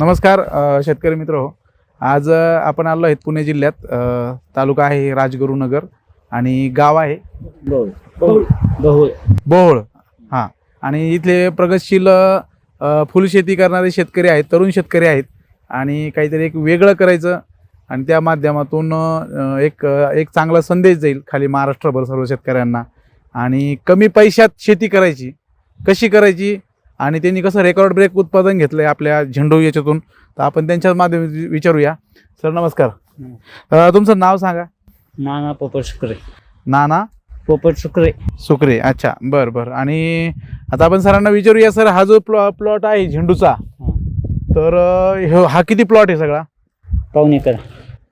नमस्कार शेतकरी मित्र हो. आज आपण आलो आहेत पुणे जिल्ह्यात. तालुका आहे राजगुरुनगर आणि गाव आहे बहुळ. बोहोळ हां. आणि इथले प्रगतशील फुलशेती करणारे शेतकरी आहेत तरुण शेतकरी आहेत. आणि काहीतरी एक वेगळं करायचं आणि त्या माध्यमातून एक एक चांगला संदेश जाईल खाली महाराष्ट्रभर सर्व शेतकऱ्यांना. आणि कमी पैशात शेती करायची. कशी करायची? आणि त्यांनी कसं रेकॉर्ड ब्रेक उत्पादन घेतलं आहे आपल्या झेंडू याच्यातून. तर आपण त्यांच्याच माध्यमातून विचारूया. सर नमस्कार. अ, तुमचं नाव सांगा. नाना पोपट शुक्रे नाना? पोपट शुक्रे सुकरे. अच्छा बरं बरं. आणि आता आपण सरांना विचारूया सर हा जो प्लॉ प्लॉट आहे झेंडूचा तर अ, ह्यो- हा किती प्लॉट आहे सगळा? पाहुणे कर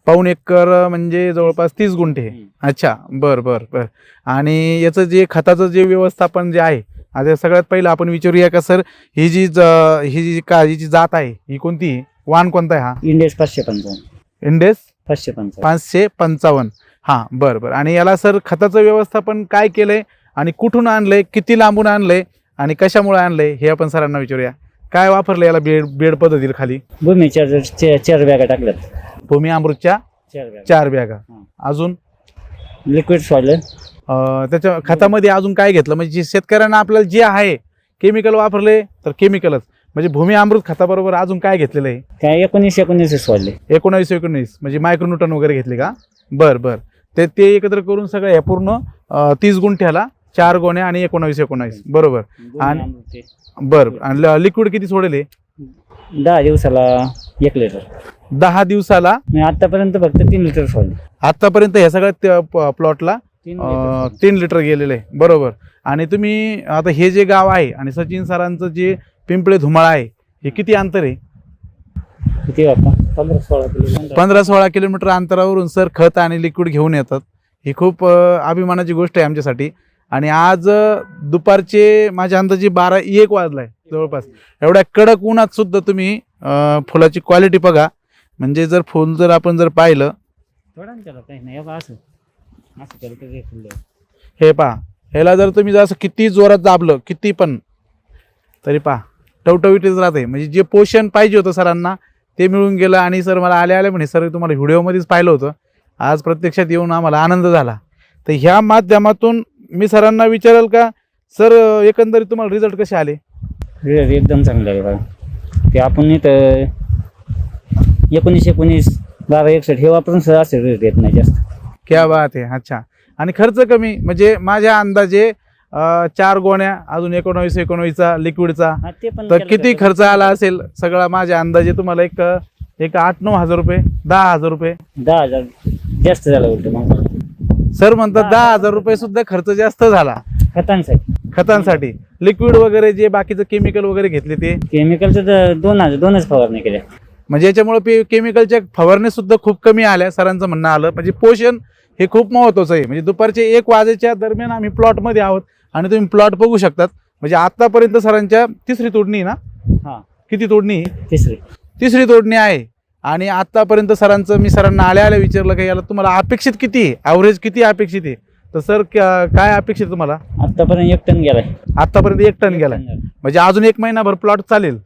पाऊण एकर म्हणजे जवळपास तीस गुंठे. अच्छा बरं बरं बरं. आणि याचं जे खताचं जे व्यवस्थापन जे आहे आता सगळ्यात पहिलं आपण विचारूया का सर ही जी ज- ही जी का ही जी जात आहे ही कोणती आहे? वाण कोणता आहे हा? इंडेस पाचशे पंचावन्न. इंडेस पाचशे पंचावन्न. पाचशे पंचावन्न. हां बरं बरं. आणि याला सर खताचं व्यवस्थापन काय केलंय? आणि कुठून आणलंय? किती लांबून आणलंय? आणि कशामुळे आणलंय? हे आपण सरांना विचारूया. काय वापरलं याला बेड बेड पद्धतीला खाली? भूमी चार चार बॅगा टाकल्यात. भूमी अमृतच्या चार बॅगा. चार बॅगा. हां. अजून? लिक्विड सॉइल त्याच्या खतामध्ये अजून काय घेतलं? म्हणजे जे शेतकऱ्यांना आपल्याला जे आहे केमिकल वापरले तर केमिकलच म्हणजे भूमी अमृत खताबरोबर अजून काय घेतलेलं आहे? काय एकोणीस एकोणीस सॉइल एकोणावीस एकोणीस. म्हणजे मायक्रोन्यूटन वगैरे घेतले का? बरं बरं. ते ते एकत्र करून सगळं हे पूर्ण तीस गुंठ्याला चार गोण्या आणि एकोणावीस एकोणावीस बरोबर. आणि- बरं आणि लिक्विड किती सोडेल हे? दहा दिवसाला एक लिटर दहा दिवसाला? आतापर्यंत फक्त तीन लिटर सॉइल आतापर्यंत ह्या सगळ्या प्लॉटला अं, तीन लिटर गेलेलं आहे. बरोबर. आणि तुम्ही आता हे जे गाव आहे आणि सचिन सरांचं जे पिंपळे धुमाळ आहे हे किती अंतर आहे? किती बापा पंधरा सोळा किलो पंधरा सोळा किलोमीटर अंतरावरून सर खत आणि लिक्विड घेऊन येतात. ही खूप अं, अभिमानाची गोष्ट आहे आमच्यासाठी. आणि आज अं, दुपारचे माझ्या अंदाजे बारा एक वाजलाय जवळपास. एवढ्या कडक उन्हात सुद्धा तुम्ही अं, फुलाची क्वालिटी बघा. म्हणजे जर फुल जर आपण जर पाहिलं थोडा ना त्याला काही नाही हे बघा असं. असं केलं तर हे. हे पहा ह्याला जर तुम्ही जर असं किती जोरात दाबलं किती पण तरी पहा टवटवीतच राहते. म्हणजे जे पोषण पाहिजे होतं सरांना ते मिळून गेलं आणि सर मला आले आले म्हणे सर तुम्हाला व्हिडिओमध्येच पाहिलं होतं. आज प्रत्यक्षात येऊन आम्हाला आनंद झाला. तर ह्या माध्यमातून मी सरांना विचारेल का सर एकंदरीत तुम्हाला रिझल्ट कसे आले? रिअल एकदम चांगलं आहे बघा. ते आपण इथं एकोणीस एकोणीस बारा एकसष्ट हे वापरून सुद्धा असे रेट येत नाही जास्त. क्या बात आहे अच्छा. आणि खर्च कमी म्हणजे माझ्या अंदाजे अं, चार गोण्या अजून एकोणावीस एकोणावीसचा लिक्विडचा हा, ते पण तर केलं किती खर्च आला असेल? सगळा माझ्या अंदाजे तुम्हाला एक एक आठ नऊ हजार रुपये दहा हजार रुपये. दहा हजार जास्त झालं उलट मग. सर म्हणतात दहा हजार. रुपये सुद्धा खर्च जास्त झाला. खतांसाठी. खतांसाठी. लिक्विड वगैरे जे बाकीचं केमिकल वगैरे घेतले ते? केमिकलचं तर दोन हजार दोनच फवारणी केल्या. म्हणजे याच्यामुळे केमिकलच्या फवारणी सुद्धा खूप कमी आल्या सरांचं म्हणणं आलं. म्हणजे पोषण हे खूप महत्वाचं आहे. म्हणजे दुपारचे एक वाजेच्या दरम्यान आम्ही प्लॉटमध्ये आहोत आणि तुम्ही प्लॉट बघू शकतात. म्हणजे आतापर्यंत सरांच्या तिसरी तोडणी आहे ना? हा. किती तोडणी? तिसरी. तिसरी तोडणी आहे. आणि आतापर्यंत सरांचं मी सरांना आल्या आल्या विचारलं की याला तुम्हाला अपेक्षित किती आहे? ॲव्हरेज किती अपेक्षित आहे? तर सर काय अपेक्षित तुम्हाला? आतापर्यंत एक टन गेलाय. आतापर्यंत एक टन गेलाय. म्हणजे अजून एक महिनाभर प्लॉट चालेल.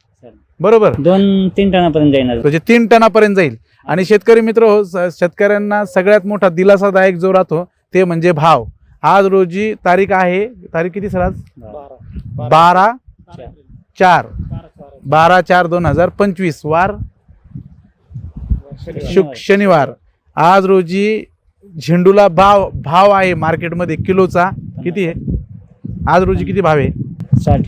बरोबर? दोन तीन टनापर्यंत जाईना म्हणजे तीन टनापर्यंत जाईल. आणि शेतकरी मित्र हो शेतकऱ्यांना सगळ्यात मोठा दिलासादायक जो राहतो ते म्हणजे भाव. आज रोजी तारीख आहे तारीख किती सर आज? बारा. चार. बारा चार. दोन हजार पंचवीस वार शुक शनिवार. आज रोजी झेंडूला भाव भाव आहे मार्केटमध्ये किलोचा. किती आहे? आज रोजी किती भाव आहे? साठ.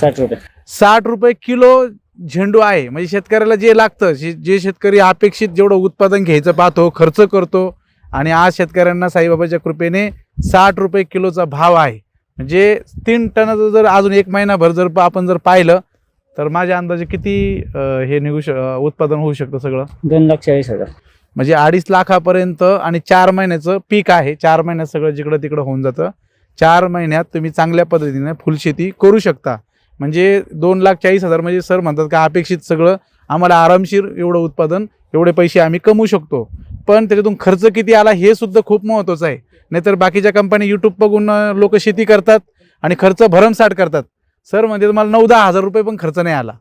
साठ रुपये. साठ रुपये किलो झेंडू आहे. म्हणजे शेतकऱ्याला जे लागतं जे जे शेतकरी अपेक्षित जेवढं उत्पादन घ्यायचं पाहतो खर्च करतो आणि आज शेतकऱ्यांना साईबाबाच्या कृपेने साठ रुपये किलोचा भाव आहे. म्हणजे तीन टनाचं जर अजून एक महिनाभर जर आपण जर पाहिलं तर माझ्या अंदाजे किती हे निघू श उत्पादन होऊ शकतं सगळं? दोन लाख चाळीस हजार. म्हणजे अडीच लाखापर्यंत आणि चार महिन्याचं पीक आहे. चार महिन्यात सगळं जिकडं तिकडं होऊन जातं. चार महिन्यात तुम्ही चांगल्या पद्धतीने फुलशेती करू शकता. म्हणजे दोन लाख चाळीस हजार म्हणजे सर म्हणतात का अपेक्षित सगळं आम्हाला आरामशीर एवढं उत्पादन एवढे पैसे आम्ही कमवू शकतो. पण त्याच्यातून खर्च किती आला हे सुद्धा खूप महत्त्वाचं आहे. नाहीतर बाकीच्या कंपनी यूट्यूब बघून लोक शेती करतात आणि खर्च भरमसाठ करतात. सर म्हणजे तुम्हाला नऊ दहा हजार रुपये पण खर्च नाही आला.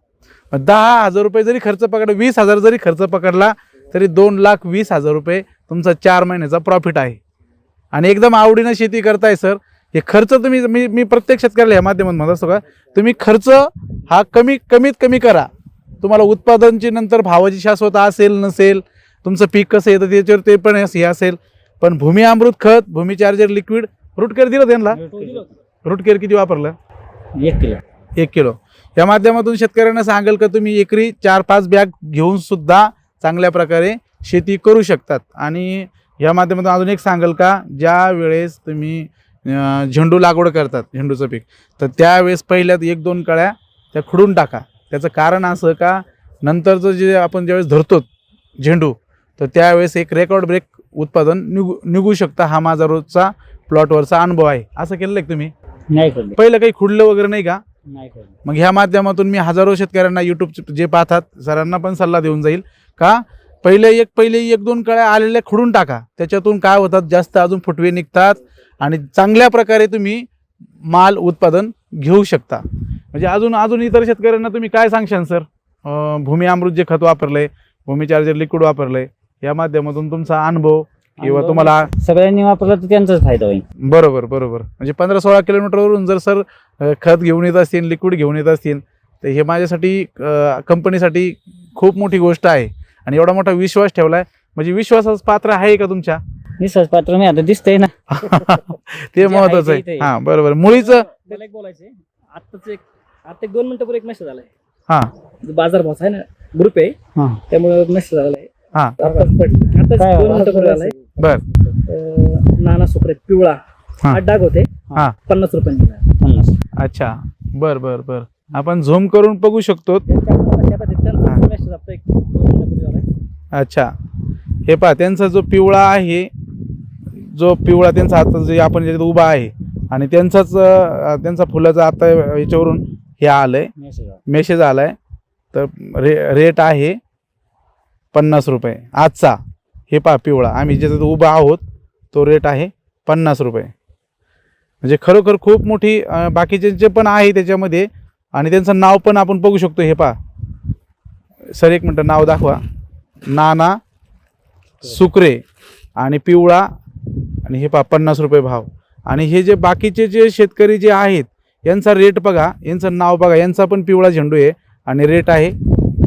दहा हजार रुपये जरी खर्च पकडला वीस हजार जरी खर्च पकडला तरी दोन लाख वीस हजार रुपये तुमचा चार महिन्याचा प्रॉफिट आहे. आणि एकदम आवडीनं शेती करताय सर. हे खर्च तुम्ही मी मी प्रत्येक शेतकऱ्याला या माध्यमातून म्हणत असतो का तुम्ही खर्च हा कमी कमीत कमी करा. तुम्हाला उत्पादनची नंतर भावाची शाश्वता असेल नसेल तुमचं पीक कसं येतं त्याच्यावर ते पण हे असेल. पण भूमी अमृत खत भूमी चार्जर लिक्विड रूट केअर दिलं त्यांना? रूट केअर किती वापरलं? एक किलो. एक किलो. या माध्यमातून शेतकऱ्यांना सांगाल का तुम्ही एकरी चार पाच बॅग घेऊन सुद्धा चांगल्या प्रकारे शेती करू शकतात? आणि या माध्यमातून अजून एक सांगाल का ज्या वेळेस तुम्ही झेंडू लागवड करतात झेंडूचं पीक. तर त्यावेळेस पहिल्यात एक दोन कळ्या त्या खुडून टाका. त्याचं कारण असं का नंतरचं जे आपण ज्यावेळेस धरतो झेंडू तर त्यावेळेस एक रेकॉर्ड ब्रेक उत्पादन निघू निघू शकतं. हा माझा रोजचा प्लॉटवरचा अनुभव आहे. असं केलं का तुम्ही? नाही पहिलं काही खुडलं वगैरे नाही का? नाही मग ह्या माध्यमातून मी हजारो शेतकऱ्यांना यूट्यूब जे पाहतात सरांना पण सल्ला देऊन जाईल. का? पहिले एक पहिले एक दोन कळ्या आलेल्या खुडून टाका. त्याच्यातून काय होतात? जास्त अजून फुटवे निघतात आणि चांगल्या प्रकारे तुम्ही माल उत्पादन घेऊ शकता. म्हणजे अजून अजून इतर शेतकऱ्यांना तुम्ही काय सांगशाल सर? भूमी अमृत जे खत वापरलंय भूमी चार्जर लिक्विड वापरलंय या माध्यमातून तुमचा अनुभव किंवा तुम्हाला सगळ्यांनी वापरलं तर त्यांचाच फायदा होईल. बरोबर बरोबर. म्हणजे पंधरा सोळा किलोमीटरवरून जर सर खत घेऊन येत असतील लिक्विड घेऊन येत असतील तर हे माझ्यासाठी कंपनीसाठी खूप मोठी गोष्ट आहे. आणि एवढा मोठा विश्वास ठेवलाय. म्हणजे विश्वासाच पात्र आहे का तुमच्या? विश्वास पात्र नाही आता दिसतंय ना. ते आहे महत्वाचं आहे. हा बरोबर. मुळीचं मला एक बोलायचंय. आत्ताच एक आता एक दोन मिनिटापूर्वी एक मेसेज आलाय. हा. बाजार भाव आहे ना ग्रुप आहे हा. त्यामुळे मेसेज आलाय. हा. आताच पडलं. आताच काय दोन मिनिटापूर्वी आलाय. बर. अं, नाना सुप्रे पिवळा. हा. आठ डाग होते. हा. पन्नास रुपयांनी पन्नास. अच्छा. बर बर बर. आपण झूम करून बघू शकतो एक दोन मिनिटापूर्वी आलाय अच्छा. हे पहा त्यांचा जो पिवळा आहे जो पिवळा त्यांचा आता जे आपण ज्याच्यात उभा आहे आणि त्यांचाच त्यांचा फुलाचा आता याच्यावरून हे आलंय. मेसेज आला. आलाय. तर रे रेट आहे पन्नास रुपये. आजचा हे पहा पिवळा. आम्ही ज्याच्यात उभा आहोत तो रेट आहे पन्नास रुपये. म्हणजे खरोखर खूप मोठी बाकीचे जे पण आहे त्याच्यामध्ये आणि त्यांचं नाव पण आपण बघू शकतो. हे पहा. सर एक मिनटं नाव दाखवा. नाना सुकरे आणि पिवळा आणि हे पा पन्नास रुपये भाव. आणि हे जे बाकीचे जे शेतकरी जे आहेत यांचा रेट बघा यांचं नाव बघा यांचा पण पिवळा झेंडू आहे आणि रेट आहे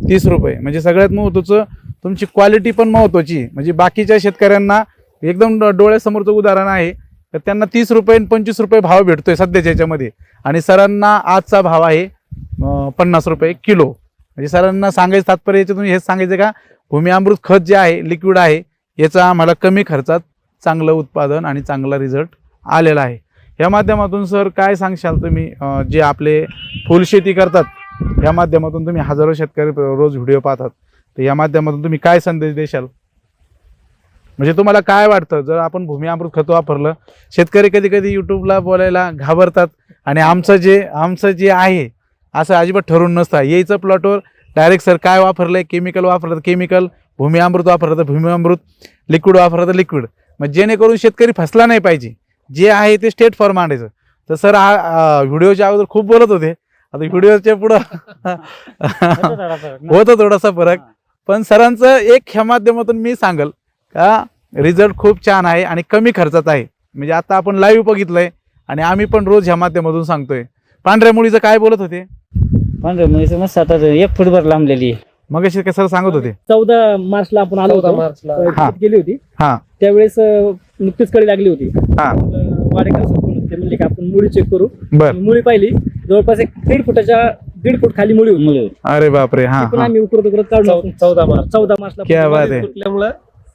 तीस रुपये. म्हणजे सगळ्यात महत्त्वाचं तुमची क्वालिटी पण महत्त्वाची म्हणजे बाकीच्या शेतकऱ्यांना एकदम डोळ्यासमोरचं उदाहरण आहे तर त्यांना तीस रुपये आणि पंचवीस रुपये भाव भेटतोय सध्याच्या याच्यामध्ये. आणि सरांना आजचा भाव आहे पन्नास रुपये किलो. म्हणजे सरांना सांगायचं तात्पर्य याच्यातून हेच सांगायचं का भूमी अमृत खत जे आहे लिक्विड आहे याचा आम्हाला कमी खर्चात चांगलं उत्पादन आणि चांगला रिझल्ट आलेला आहे. या माध्यमातून सर काय सांगशाल तुम्ही जे आपले फुलशेती करतात या माध्यमातून तुम्ही हजारो शेतकरी रोज व्हिडिओ पाहतात. तर या माध्यमातून तुम्ही काय संदेश देशाल? म्हणजे तुम्हाला काय वाटतं जर आपण भूमी अमृत खत वापरलं शेतकरी कधी कधी युट्यूबला बोलायला घाबरतात आणि आमचं जे आमचं जे आहे असं अजिबात ठरून नसतं. यायचं प्लॉटवर डायरेक्ट सर काय वापरलंय? केमिकल वापरलं तर केमिकल भूमी अमृत वापरलं तर भूमी अमृत लिक्विड वापरलं तर लिक्विड मग जेणेकरून शेतकरी फसला नाही पाहिजे. जे आहे ते स्टेट फॉर मांडायचं तर सर हा व्हिडिओच्या अगोदर खूप बोलत होते. आता व्हिडिओच्या पुढं होतं थोडासा ना. होतं थोडासा फरक. पण सरांचं एक ह्या माध्यमातून मी सांगल का रिझल्ट खूप छान आहे आणि कमी खर्चात आहे. म्हणजे आता आपण लाईव्ह बघितलंय आणि आम्ही पण रोज ह्या माध्यमातून सांगतोय. पांढऱ्या मुळीचं काय बोलत होते? पंधरा म्हणजे मस्त आता एक फुटभर लांबलेली आहे. मग सर सांगत होते? चौदा मार्चला आपण आलो होतो. मार्चला. अं, हा. गेली होती. हा. त्यावेळेस अं, नुकतीच कळी लागली होती. हा. अं, वाडेकर म्हणले की आपण मुळी चेक करू. बर. मुळी पाहिली. जवळपास एक दीड फुटाच्या दीड फूट खाली मुळी होती. अरे बापरे हा ती पण हा. आम्ही उकरत उकरत काढून चौ- चौदा मार्च. चौदा मार्चला क्या बात आहे. कुठल्यामुळं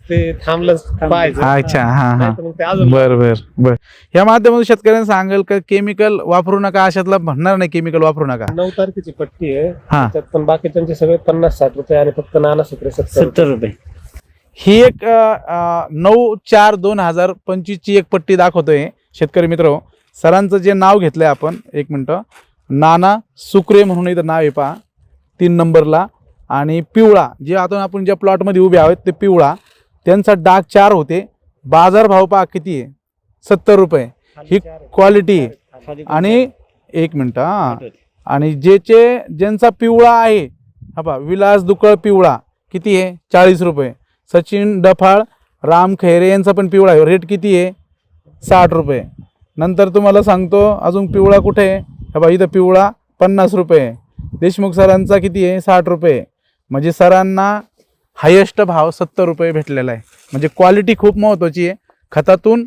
ते थांबलं. पाहायचं. अच्छा हा हा. नाहीतर मग ते अजून बर बर बर. या माध्यमातून शेतकऱ्यांना सांगाल का केमिकल वापरू नका अशातला म्हणणार नाही केमिकल वापरू नका? नऊ तारखेची पट्टी आहे. हा. त्यात पण बाकीच्यांचे सगळे पन्नास साठ रुपये आणि फक्त नाना सुप्रे सत्तर रुपये. सत्तर रुपये. ही एक अ, अ, नऊ चार दोन हजार पंचवीसची एक पट्टी दाखवतोय शेतकरी मित्र. सरांचं जे नाव घेतलंय आपण एक मिनटं. नाना सुक्रे म्हणून इथं नाव आहे पहा. तीन नंबरला. आणि पिवळा जे आता आपण ज्या प्लॉटमध्ये उभे आहोत ते पिवळा. त्यांचा डाग चार होते. बाजार भाव पहा किती आहे? सत्तर रुपये. ही क्वालिटी आहे. आणि एक मिनटं हा. आणि ज्याचे ज्यांचा पिवळा आहे हा पहा विलास दुकळ पिवळा किती आहे? चाळीस रुपये. सचिन डफाळ राम खैरे यांचा पण पिवळा आहे. रेट किती आहे? साठ रुपये. नंतर तुम्हाला सांगतो अजून पिवळा कुठे आहे? हा बा इथं पिवळा पन्नास रुपये देशमुख सरांचा किती आहे? साठ रुपये. म्हणजे सरांना हायेस्ट भाव सत्तर रुपये भेटलेला आहे. म्हणजे क्वालिटी खूप महत्त्वाची आहे. खतातून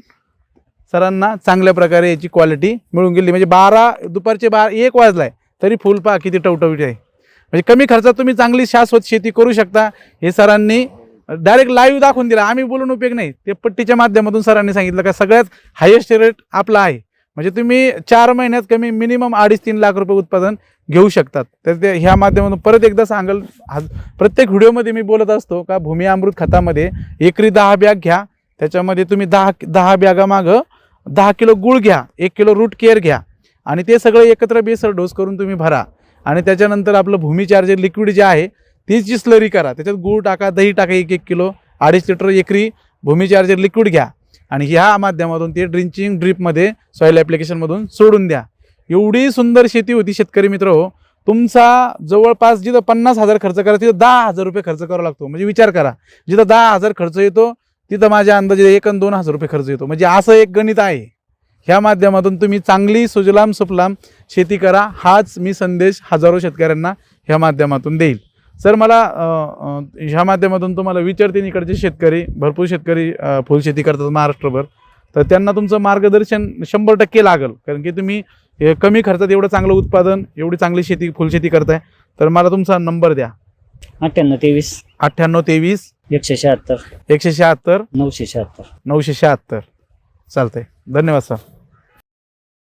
सरांना चांगल्या प्रकारे याची क्वालिटी मिळून गेली. म्हणजे बारा दुपारचे बारा एक वाजलाय तरी फुल पहा किती टवटवीट आहे. म्हणजे कमी खर्चात तुम्ही चांगली शाश्वत शेती करू शकता. हे सरांनी डायरेक्ट लाईव्ह दाखवून दिला. आम्ही बोलून उपयोग नाही. ते पट्टीच्या माध्यमातून सरांनी सांगितलं का सगळ्यात हायेस्ट रेट आपला आहे. म्हणजे तुम्ही चार महिन्यात कमी मिनिमम अडीच तीन लाख रुपये उत्पादन घेऊ शकतात. तर ते ह्या माध्यमातून परत एकदा सांगल आज प्रत्येक व्हिडिओमध्ये मी बोलत असतो का भूमी अमृत खतामध्ये एकरी दहा बॅग घ्या त्याच्यामध्ये तुम्ही दहा दहा बॅगामागं दहा किलो गुळ घ्या एक किलो रूट केअर घ्या आणि ते सगळं एकत्र बेसर डोस करून तुम्ही भरा. आणि त्याच्यानंतर आपलं भूमी चार्जर लिक्विड जे आहे तीच जी स्लरी करा त्याच्यात गूळ टाका दही टाका एक एक किलो अडीच लिटर एकरी भूमी चार्जर लिक्विड घ्या. आणि ह्या माध्यमातून ते ड्रिंचिंग ड्रीपमध्ये सॉईल ॲप्लिकेशनमधून सोडून द्या. एवढी सुंदर शेती होती शेतकरी मित्र हो. तुमचा जवळपास जिथं पन्नास हजार खर्च करा तिथं दहा हजार रुपये खर्च करावा लागतो. म्हणजे विचार करा जिथं दहा हजार खर्च येतो तिथं माझ्या अंदाजे एक आणि दोन हजार रुपये खर्च येतो. म्हणजे असं एक गणित आहे. ह्या माध्यमातून तुम्ही चांगली सुजलाम सुफलाम शेती करा. हाच मी संदेश हजारो शेतकऱ्यांना ह्या माध्यमातून देईल. सर मला ह्या माध्यमातून तुम्हाला विचारते इकडचे शेतकरी भरपूर शेतकरी फुलशेती करतात महाराष्ट्रभर. तर त्यांना तुमचं मार्गदर्शन शंभर टक्के लागेल. कारण की तुम्ही कमी खर्चात एवढं चांगलं उत्पादन एवढी चांगली शेती फुलशेती करताय तर मला तुमचा नंबर द्या. अठ्ठ्याण्णव तेवीस. अठ्ठ्याण्णव तेवीस. एकशे शहात्तर. एकशे शहात्तर. नऊशे शहात्तर. नऊशे शहात्तर. चालतंय. धन्यवाद सर.